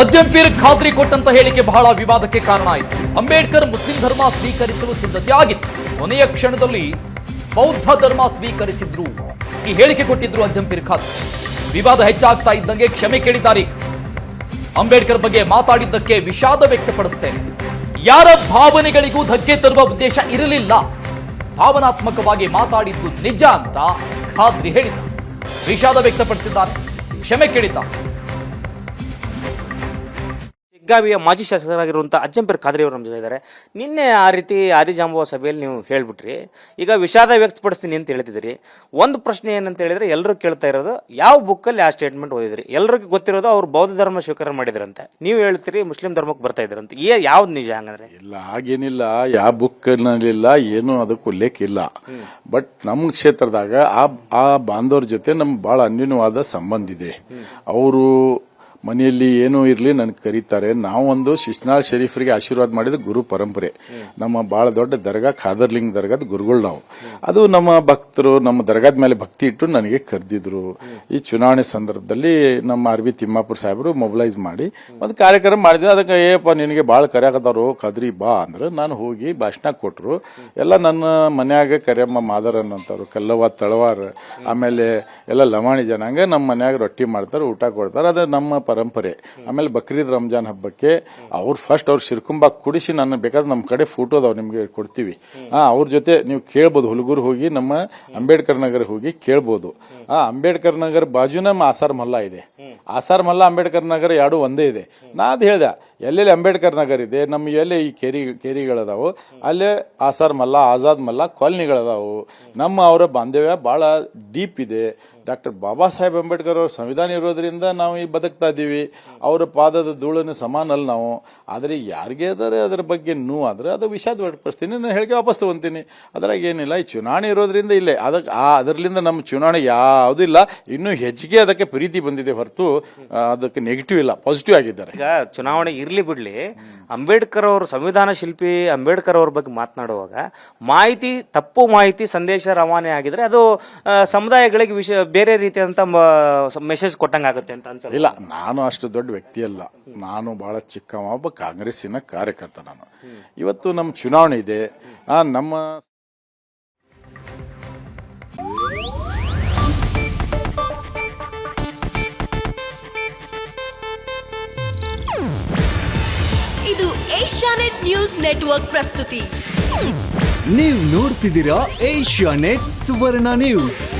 ಅಜ್ಜಂಪೀರ್ ಖಾದ್ರಿ ಕೊಟ್ಟಂತ ಹೇಳಿಕೆ ಬಹಳ ವಿವಾದಕ್ಕೆ ಕಾರಣ ಆಯಿತು. ಅಂಬೇಡ್ಕರ್ ಮುಸ್ಲಿಂ ಧರ್ಮ ಸ್ವೀಕರಿಸಲು ಸಿದ್ಧತೆ ಆಗಿತ್ತು ಕೊನೆಯ ಕ್ಷಣದಲ್ಲಿ ಬೌದ್ಧ ಧರ್ಮ ಸ್ವೀಕರಿಸಿದ್ರು. ಈ ಹೇಳಿಕೆ ಕೊಟ್ಟಿದ್ರು ಅಜ್ಜಂಪೀರ್ ಖಾದ್ರಿ. ವಿವಾದ ಹೆಚ್ಚಾಗ್ತಾ ಇದ್ದಂಗೆ ಕ್ಷಮೆ ಕೇಳಿದ್ದಾರೆ. ಅಂಬೇಡ್ಕರ್ ಬಗ್ಗೆ ಮಾತಾಡಿದ್ದಕ್ಕೆ ವಿಷಾದ ವ್ಯಕ್ತಪಡಿಸ್ತೇನೆ. ಯಾರ ಭಾವನೆಗಳಿಗೂ ಧಕ್ಕೆ ತರುವ ಉದ್ದೇಶ ಇರಲಿಲ್ಲ. ಭಾವನಾತ್ಮಕವಾಗಿ ಮಾತಾಡಿದ್ದು ನಿಜ ಅಂತ ಖಾದ್ರಿ ಹೇಳಿದ್ದಾರೆ ವಿಷಾದ ವ್ಯಕ್ತಪಡಿಸಿದ್ದಾರೆ. ಕ್ಷಮೆ ಕೇಳಿದ್ದಾರೆ. ಬೆಳಗಾವಿಯ ಮಾಜಿ ಶಾಸಕರಾಗಿರುವಂಥ ಅಜ್ಜಂಪೇರ್ ಖಾದ್ರಿ ಅವರು ನಮ್ಮ ಜೊತೆ ಇದ್ದಾರೆ. ನಿನ್ನೆ ಆ ರೀತಿ ಆದಿಜಾಂಬುವ ಸಭೆಯಲ್ಲಿ ನೀವು ಹೇಳಿಬಿಟ್ರಿ. ಈಗ ವಿಷಾದ ವ್ಯಕ್ತಪಡಿಸ್ತೀನಿ ಅಂತ ಹೇಳ್ತಿದ್ದೀರಿ. ಒಂದು ಪ್ರಶ್ನೆ ಏನಂತ ಹೇಳಿದ್ರೆ ಎಲ್ಲರೂ ಕೇಳ್ತಾ ಇರೋದು ಯಾವ ಬುಕ್ಕಲ್ಲಿ ಆ ಸ್ಟೇಟ್ಮೆಂಟ್ ಓದಿದ್ರಿ? ಎಲ್ಲರಿಗೂ ಗೊತ್ತಿರೋದು ಅವ್ರು ಬೌದ್ಧ ಧರ್ಮ ಸ್ವೀಕಾರ ಮಾಡಿದ್ರಂತೆ. ನೀವು ಹೇಳ್ತೀರಿ ಮುಸ್ಲಿಂ ಧರ್ಮಕ್ಕೆ ಬರ್ತಾ ಇದ್ರಂತೆ. ಏ ಯಾವ್ದು ನಿಜ ಹಂಗಂದ್ರೆ? ಇಲ್ಲ ಹಾಗೇನಿಲ್ಲ. ಯಾವ ಬುಕ್ನಲ್ಲಿಲ್ಲ ಏನು ಅದಕ್ಕೆ ಉಲ್ಲೇಖ ಇಲ್ಲ ಬಟ್ ನಮ್ಮ ಕ್ಷೇತ್ರದಾಗ ಆ ಆ ಬಾಂಧವ್ರ ಜೊತೆ ನಮ್ಗೆ ಭಾಳ ಅನ್ಯೂನ್ಯವಾದ ಸಂಬಂಧ ಇದೆ. ಅವರು ಮನೆಯಲ್ಲಿ ಏನೂ ಇರಲಿ ನನಗೆ ಕರೀತಾರೆ. ನಾವೊಂದು ಶಿಶ್ನಾಳ್ ಶರೀಫ್ರಿಗೆ ಆಶೀರ್ವಾದ ಮಾಡಿದ ಗುರು ಪರಂಪರೆ. ನಮ್ಮ ಭಾಳ ದೊಡ್ಡ ದರ್ಗಾ, ಖಾದರ್ಲಿಂಗ್ ದರ್ಗಾದ ಗುರುಗಳು ನಾವು. ಅದು ನಮ್ಮ ಭಕ್ತರು, ನಮ್ಮ ದರ್ಗಾದ ಮೇಲೆ ಭಕ್ತಿ ಇಟ್ಟು ನನಗೆ ಕರೆದಿದ್ರು. ಈ ಚುನಾವಣೆ ಸಂದರ್ಭದಲ್ಲಿ ನಮ್ಮ ಆರ್ ಬಿ ತಿಮ್ಮಾಪುರ ಸಾಹೇಬರು ಮೊಬಿಲೈಸ್ ಮಾಡಿ ಒಂದು ಕಾರ್ಯಕ್ರಮ ಮಾಡಿದ್ರು. ಅದಕ್ಕೆ, ಏಪ್ಪ, ನಿನಗೆ ಭಾಳ ಕರೆಯಾಕತ್ತಾರು ಕದ್ರಿ ಬಾ ಅಂದ್ರೆ. ನಾನು ಹೋಗಿ ಭಾಷಣ ಕೊಟ್ಟರು ಎಲ್ಲ ನನ್ನ ಮನ್ಯಾಗ ಕರಿಯಮ್ಮ ಮಾದರ್ ಅನ್ನೋಂಥವ್ರು ಕಲ್ಲವ ತಳವಾರ, ಆಮೇಲೆ ಎಲ್ಲ ಲವಾಣಿ ಜನಾಂಗ ನಮ್ಮ ಮನ್ಯಾಗ ರೊಟ್ಟಿ ಮಾಡ್ತಾರೆ, ಊಟ ಕೊಡ್ತಾರೆ. ಅದು ನಮ್ಮ ಪರಂಪರೆ. ಆಮೇಲೆ ಬಕ್ರೀದ್ ರಂಜಾನ್ ಹಬ್ಬಕ್ಕೆ ಅವ್ರು ಫಸ್ಟ್ ಅವ್ರು ಶಿರ್ಕುಂಬ ಕುಡಿಸಿ ನನ್ನ ಬೇಕಾದ್ರೆ ನಮ್ಮ ಕಡೆ ಫೋಟೋ ಅದಾವ ನಿಮಗೆ ಕೊಡ್ತೀವಿ. ಅವ್ರ ಜೊತೆ ನೀವು ಕೇಳ್ಬೋದು, ಹುಲುಗುರು ಹೋಗಿ ನಮ್ಮ ಅಂಬೇಡ್ಕರ್ ನಗರ ಹೋಗಿ ಕೇಳ್ಬೋದು. ಆ, ಅಂಬೇಡ್ಕರ್ ನಗರ ಬಾಜು ನಮ್ಮ ಆಸಾರ್ ಮಲ್ಲ ಇದೆ. ಆಸಾರ್ ಮಲ್ಲ, ಅಂಬೇಡ್ಕರ್ ನಗರ ಎರಡು ಒಂದೇ ಇದೆ. ನಾ ಅದು ಹೇಳ್ದೆ, ಎಲ್ಲೆಲ್ಲಿ ಅಂಬೇಡ್ಕರ್ ನಗರ್ ಇದೆ ನಮ್ಮ ಎಲ್ಲಿ ಈ ಕೆರಿ, ಕೆರಿಗಳದಾವು, ಅಲ್ಲೇ ಆಸಾರ್ ಮಲ್ಲ, ಆಜಾದ್ ಮಲ್ಲ ಕಾಲನಿಗಳದಾವು. ನಮ್ಮ ಅವರ ಬಾಂಧವ್ಯ ಬಹಳ ಡೀಪ್ ಇದೆ. ಡಾಕ್ಟರ್ ಬಾಬಾ ಸಾಹೇಬ್ ಅಂಬೇಡ್ಕರ್ ಅವ್ರ ಸಂವಿಧಾನ ಇರೋದ್ರಿಂದ ನಾವು ಈ ಬದುಕ್ತಾ ಇದ್ದೀವಿ. ಅವರ ಪಾದದ ಧೂಳನ್ನು ಸಮಾನ ಅಲ್ಲ ನಾವು. ಆದರೆ ಯಾರಿಗೆ ಅದರ ಅದರ ಬಗ್ಗೆ ನೋವು ಆದ್ರೆ ಅದು ವಿಷಾದ ವ್ಯಕ್ತಪಡಿಸ್ತೀನಿ. ನಾನು ಹೇಳಿಕೆ ವಾಪಸ್ ತೊಗೊತೀನಿ ಅದ್ರಾಗ ಏನಿಲ್ಲ, ಈ ಚುನಾವಣೆ ಇರೋದ್ರಿಂದ ಇಲ್ಲೇ. ಅದಕ್ಕೆ ಆ ಅದರಿಂದ ನಮ್ಮ ಚುನಾವಣೆ ಯಾವುದೂ ಇಲ್ಲ. ಇನ್ನೂ ಹೆಚ್ಚಿಗೆ ಅದಕ್ಕೆ ಪ್ರೀತಿ ಬಂದಿದೆ ಹೊರತು ಅದಕ್ಕೆ ನೆಗೆಟಿವ್ ಇಲ್ಲ ಪಾಸಿಟಿವ್ ಆಗಿದ್ದಾರೆ. ಈಗ ಚುನಾವಣೆ ಇರಲಿ ಬಿಡಲಿ. ಅಂಬೇಡ್ಕರ್ ಅವರು ಸಂವಿಧಾನ ಶಿಲ್ಪಿ ಅಂಬೇಡ್ಕರ್ ಅವ್ರ ಬಗ್ಗೆ ಮಾತನಾಡುವಾಗ ಮಾಹಿತಿ, ತಪ್ಪು ಮಾಹಿತಿ, ಸಂದೇಶ ರವಾನೆ ಆಗಿದ್ರೆ ಅದು ಸಮುದಾಯಗಳಿಗೆ ವಿಷಯ ಬೇರೆ ರೀತಿಯಾದಂತ ಮೆಸೇಜ್ ಕೊಟ್ಟಂಗಾಗುತ್ತೆ ಅಂತ ಅನ್ಸಲ್ಲ. ಇಲ್ಲ ನಾನು ಅಷ್ಟು ದೊಡ್ಡ ವ್ಯಕ್ತಿ ಅಲ್ಲ. ನಾನು ಬಹಳ ಚಿಕ್ಕ ಒಬ್ಬ ಕಾಂಗ್ರೆಸ್ಸಿನ ಕಾರ್ಯಕರ್ತ ನಾನು. ಇವತ್ತು ನಮ್ಮ ಚುನಾವಣೆ ಇದೆ. ಆ, ನಮ್ಮ ಇದು ಏಷ್ಯಾನೆಟ್ ನ್ಯೂಸ್ ನೆಟ್ವರ್ಕ್ ಪ್ರಸ್ತುತಿ. ನೀವು ನೋಡ್ತಿದ್ದೀರಾ ಏಷ್ಯಾ ನೆಟ್ ಸುವರ್ಣ ನ್ಯೂಸ್.